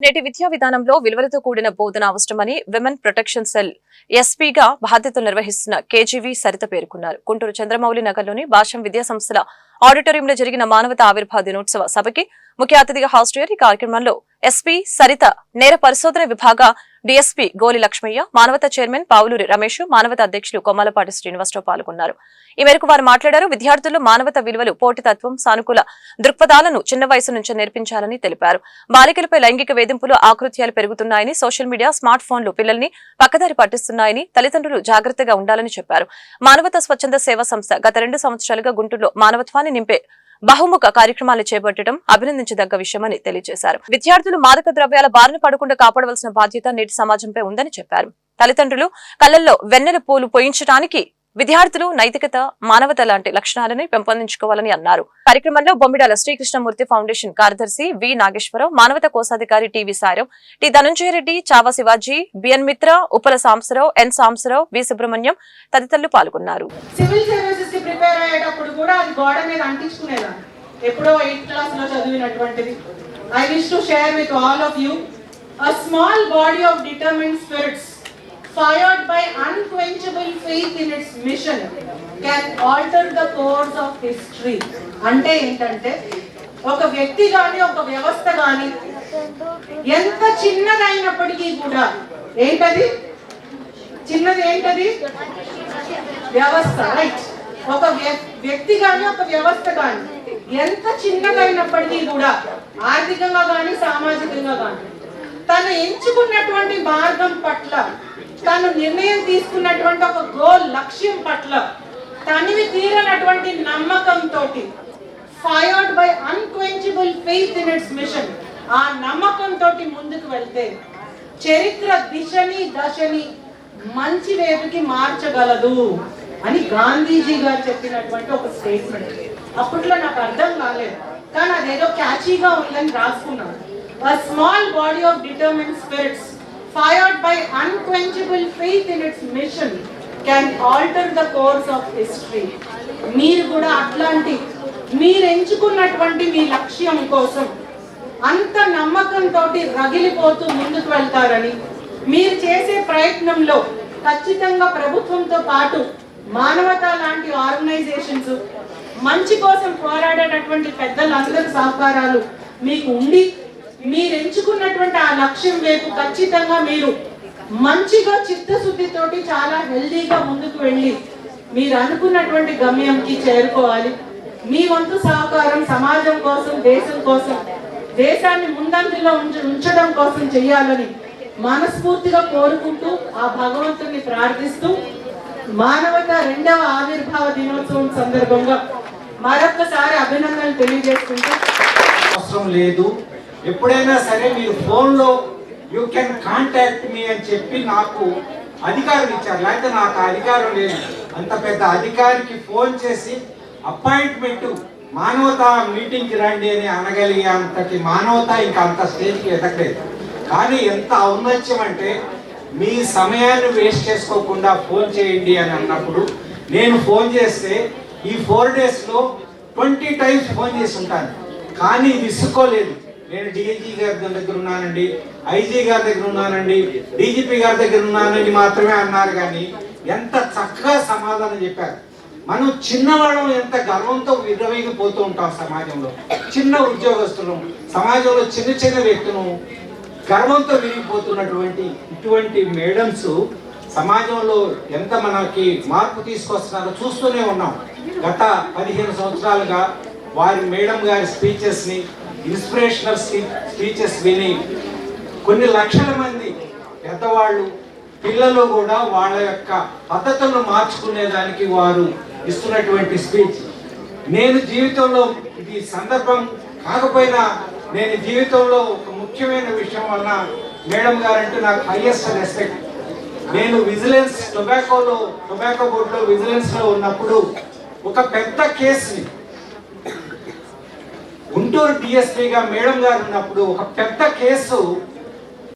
నేటి విద్యా విధానంలో విలువలతో కూడిన బోధన అవసరమని విమెన్ ప్రొటెక్షన్ సెల్ ఎస్పీగా బాధ్యతలు నిర్వహిస్తున్న కేజీవి సరిత పేర్కొన్నారు. గుంటూరు చంద్రమౌళి నగర్లోని భాషం విద్యా సంస్థల ఆడిటోరియంలో జరిగిన మానవత ఆవిర్భావ దినోత్సవ సభకి ముఖ్య అతిథిగా హాజరయ్యారు ఈ కార్యక్రమంలో ఎస్పీ సరిత నేర పరిశోధన విభాగ డీఎస్పీ గోలి లక్ష్మయ్య మానవత చైర్మన్ పావులూరి రమేష్ మానవత అధ్యక్షులు కొమ్మలపాటి శ్రీనివాసరావు పాల్గొన్నారు. ఈ మేరకు వారు మాట్లాడారు విద్యార్థులు మానవత విలువలు పోటీతత్వం సానుకూల దృక్పథాలను చిన్న వయసు నుంచే నేర్పించాలని తెలిపారు. బాలికలపై లైంగిక వేధింపులు ఆకృత్యాలు పెరుగుతున్నాయని సోషల్ మీడియా స్మార్ట్ ఫోన్లు పిల్లల్ని పక్కదారి పట్టిస్తున్నాయని తల్లిదండ్రులు జాగ్రత్తగా ఉండాలని చెప్పారు. మానవత స్వచ్ఛంద సేవా సంస్థ గత రెండు సంవత్సరాలుగా గుంటూరులో మానవత్వాన్ని నింపే బహుముఖ కార్యక్రమాలు చేపట్టడం అభినందించదగ్గ విషయమని తెలియజేశారు. విద్యార్థులు మాదక ద్రవ్యాల బారిన పడకుండా కాపాడవలసిన బాధ్యత నేటి సమాజంపై ఉందని చెప్పారు. తల్లిదండ్రులు కళ్ళల్లో వెన్నెల పూలు పోయించడానికి విద్యార్థులు నైతికత మానవత లాంటి లక్షణాలను పెంపొందించుకోవాలని అన్నారు. కార్యక్రమంలో బొమ్మిడాల శ్రీకృష్ణమూర్తి ఫౌండేషన్ కార్యదర్శి వి నాగేశ్వరరావు మానవత కోశాధికారి టివి సారం T Dhananjaya Reddy Chava Shivaji BN Mitra Upala Samsarao N Samsarao V Subrahmanyam తదితరులు పాల్గొన్నారు. సివిల్ సర్వీసెస్కి ప్రిపేర్ అయ్యేటప్పుడు కూడా అది గోడ మీద అంటించుకునేదాన్ని. ఎప్పుడో ఎయిత్ క్లాస్లో చదివినటువంటిది. I wish to share with all of you a small body of determined spirits fired by unquenchable faith in its mission can alter the course of history. అంటే ఏంటంటే ఒక వ్యక్తి కానీ ఒక వ్యవస్థ కానీ ఎంత చిన్నదైనప్పటికీ కూడా ఏంటది? చిన్నది ఏంటది? వ్యవస్థ రైట్ ఒక వ్యక్తి కానీ ఒక వ్యవస్థ కానీ ఎంత చిన్నదైనప్పటికీ కూడా ఆర్థికంగా కానీ సామాజికంగా కానీ తను ఎంచుకున్నటువంటి మార్గం పట్ల తను నిర్ణయం తీసుకున్నటువంటి ఒక గోల్ లక్ష్యం పట్ల తనివి తీరనటువంటి నమ్మకంతో fired by unquenchable faith in its mission ఆ నమ్మకంతో ముందుకు వెళ్తే చరిత్ర దిశని దశని మంచి వైపుకి మార్చగలదు అని గాంధీజీ గారు చెప్పినటువంటి ఒక స్టేట్మెంట్ అప్పట్లో నాకు అర్థం కాలేదు. కానీ అదేదో క్యాచీగా ఉందని రాసుకున్నాను. Small body of determined spirits fired by unquenchable faith in its mission can alter the course of history. మీరు కూడా అట్లాంటి మీరు ఎంచుకున్నటువంటి మీ లక్ష్యం కోసం అంత నమ్మకంతో రగిలిపోతూ ముందుకు వెళ్తారని మీరు చేసే ప్రయత్నంలో ఖచ్చితంగా ప్రభుత్వంతో పాటు మానవత లాంటి ఆర్గనైజేషన్స్ మంచి కోసం పోరాడేటటువంటి పెద్దలందరి సహకారాలు మీకు ఉండి మీరు ఎంచుకున్నటువంటి ఆ లక్ష్యం వైపు ఖచ్చితంగా మీరు మంచిగా చిత్తశుద్ధితోటి చాలా హెల్దీగా ముందుకు వెళ్ళి మీరు అనుకున్నటువంటి గమ్యంకి చేరుకోవాలి. మీ వంతు సహకారం సమాజం కోసం దేశం కోసం దేశాన్ని ముందంజలో ఉంచడం కోసం చేయాలని మనస్ఫూర్తిగా కోరుకుంటూ ఆ భగవంతుని ప్రార్థిస్తూ మానవత రెండవ ఆవిర్భావ దినోత్సవం సందర్భంగా మరొకసారి అభినందనలు తెలియజేసుకుంటూ అవసరం లేదు. ఎప్పుడైనా సరే మీరు ఫోన్లో యూ కెన్ కాంటాక్ట్ మీ అని చెప్పి నాకు అధికారం ఇచ్చారు. లేకపోతే నాకు అధికారం లేదు. అంత పెద్ద అధికారికి ఫోన్ చేసి అపాయింట్మెంట్ మానవత మీటింగ్కి రండి అని అనగలిగే అంతటి మానవత ఇంకా అంత స్టేజ్కి ఎదగలేదు. కానీ ఎంత ఔన్నత్యం అంటే మీ సమయాన్ని వేస్ట్ చేసుకోకుండా ఫోన్ చేయండి అని అన్నప్పుడు నేను ఫోన్ చేస్తే ఈ ఫోర్ డేస్లో ట్వంటీ టైమ్స్ ఫోన్ చేసి ఉంటాను. కానీ విసుక్కోలేదు నేను డిఐజీ గారి దగ్గర ఉన్నానండి ఐజీ గారి దగ్గర ఉన్నానండి డీజీపీ గారి దగ్గర ఉన్నానని మాత్రమే అన్నారు కానీ ఎంత చక్కగా సమాధానం చెప్పారు. మనం చిన్నవాళ్ళం ఎంత గర్వంతో విరవీగిపోతూ ఉంటాం సమాజంలో. చిన్న ఉద్యోగస్తులు సమాజంలో చిన్న చిన్న వ్యక్తులు గర్వంతో విరిగిపోతున్నటువంటి ఇటువంటి మేడమ్స్ సమాజంలో ఎంత మనకి మార్పు తీసుకొస్తున్నారో చూస్తూనే ఉన్నాం. గత పదిహేను సంవత్సరాలుగా వారి మేడం గారి స్పీచెస్ని ఇన్స్పిరేషనల్ స్పీచెస్ విని కొన్ని లక్షల మంది పెద్దవాళ్ళు పిల్లలు కూడా వాళ్ళ యొక్క పద్ధతులను మార్చుకునేదానికి వారు ఇస్తున్నటువంటి స్పీచ్. నేను జీవితంలో ఇది సందర్భం కాకపోయినా నేను జీవితంలో ఒక ముఖ్యమైన విషయం వలన మేడం గారంటే నాకు హైయెస్ట్ రెస్పెక్ట్ నేను విజిలెన్స్ టొబాకోలో టొబాకో బోర్డులో విజిలెన్స్లో ఉన్నప్పుడు ఒక పెద్ద కేసుని గుంటూరు డిఎస్పీగా మేడం గారు ఉన్నప్పుడు ఒక పెద్ద కేసు